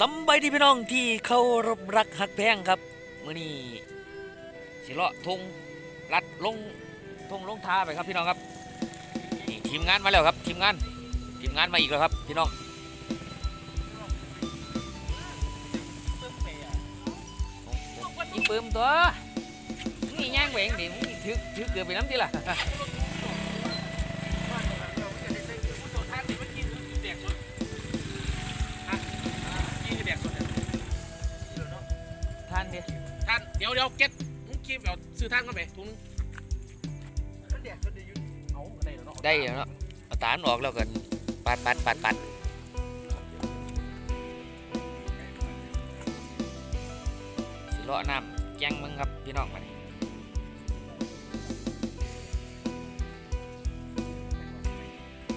สำบายดีพี่น้องที่เคารพรักหักแพงครับมื้อนี้สิเลาะทงลัดลงทงลงทาไปครับพี่น้องครับนี่ทีมงานมาแล้วครับ ทีมงานทีมงานมาอีกแล้วครับพี่น้องอีปืมตัวนี่ย่างแหวงดิมึงถือถือเกือบไปน้ำทีละ ดี๋ยวเดี๋ยวเก็ตมึงคีบเอาซื้อท่านมาไปถุงได้แล้วเนาะเอาตาลออกแล้วกันปัดปัดปัดปัดสิเลาะน้ำแกงมึงครับพี่น้องมานี่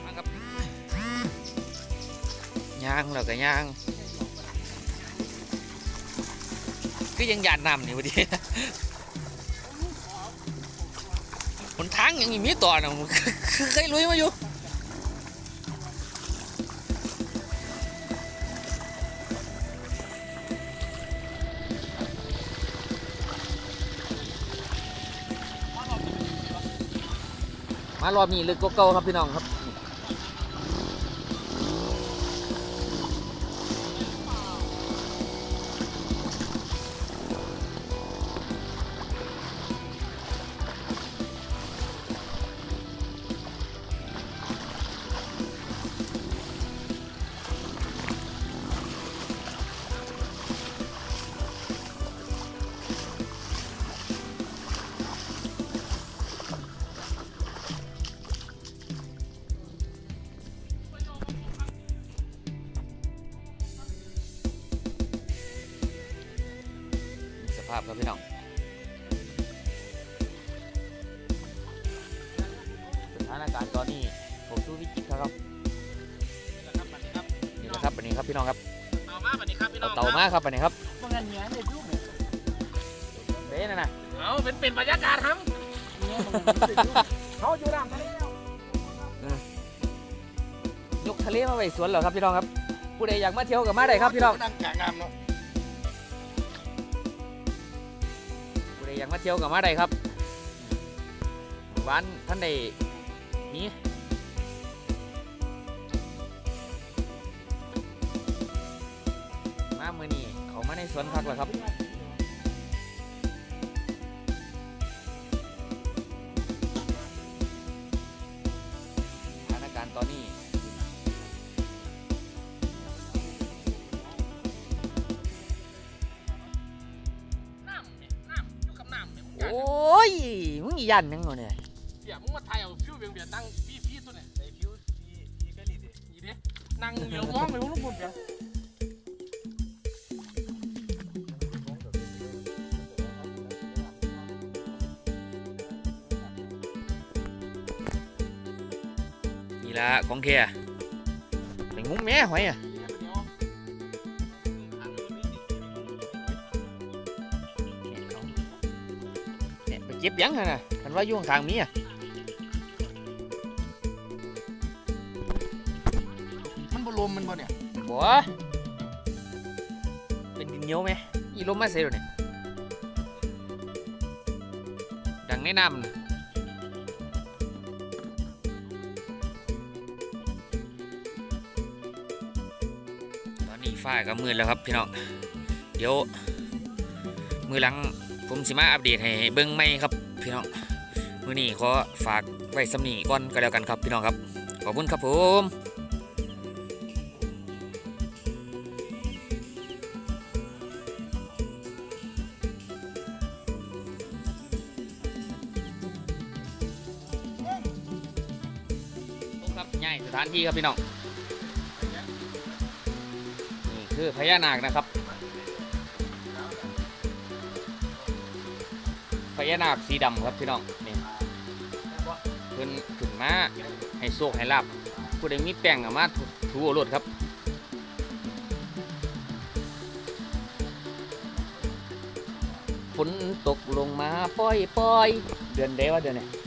มาครับย่างแล้วก็ย่าง ก็ยังยานน้ำนี่พอดีหนทางยังมีต่อนะผมเคยลุยมาอยู่มารอบนี้ลึกกว่าเก่าครับพี่น้องครับ ภาพครับพี่น้องสถานการณ์ตอนนี้ผมสู้วิกฤตครับนี่นะครับวันนี้ครับพี่น้องครับเต่ามาสวัสดีครับพี่น้เอาองเตามาครับวันนี้ครับว่างั้นเนี้ยเนี่ยยุ่งเนี่ยเด้นะนะเอาเป็นเป็นบรรยากาศครับเนี้ยมันไม่ได้ยุ่งเขาอยู่น้ำทะเลแล้วยกทะเลมาไว้สวนเหรอครับพี่น้องครับผู้ใดอยากมาเที่ยวกับมาได้ครับพี่น้องนั่งกลางน้ำเนาะากมาเที่ยวกับมาได้ครับหวานท่านใดนี้มาเมื่อนี้เขามาในสวนพักเหรอครับสถานการณ์ตอนนี้ กับน้ำเนี่ยมึงโออยาก้ย มึงอียันยังไงเนี่ยเสียมึงมาไทยเอาฟิวเบียงเบียงตั้งพี่พี่ตัวเนี่ยไอ้ฟิวอีอีเฟลิดนี่เด้นั่งเหลียวมองไปมึงลูกบุญเบียงนี่ละของแค่เป็นงุ้มแม่หอยอะ เนี่ยไปเก็บยังไงนะคันว่าอยู่ข้างๆมีอะมันบรมมันบ่เนี่ยบัวเป็นดินเหนียวไหมอีลมมาเสียแล้วเนี่ยดังในน้ำน่ะตอนนี้ฟ้าก็มืดแล้วครับพี่น้อง เดี๋ยว มือหลัง ผมสิมาอัปเดตให้เบิ้งไม่ครับพี่น้องมื่อนี้ขอฝากไว้สำนีก่อนก็แล้วกันครับพี่น้องครับ ขอบคุณครับผมครับง่ายสถานที่ครับพี่น้อง นี่คือพญานาคนะครับ ญานาคสีดำครับพี่น้องนี่เพิ่นขึ้นมาให้โชคให้ลาบผู้ใดมีแป้งเอามาถูถูเอรถครับฝนตกลงมาปล่อยปล่อยเดือนเดว่าเดือนไหนอื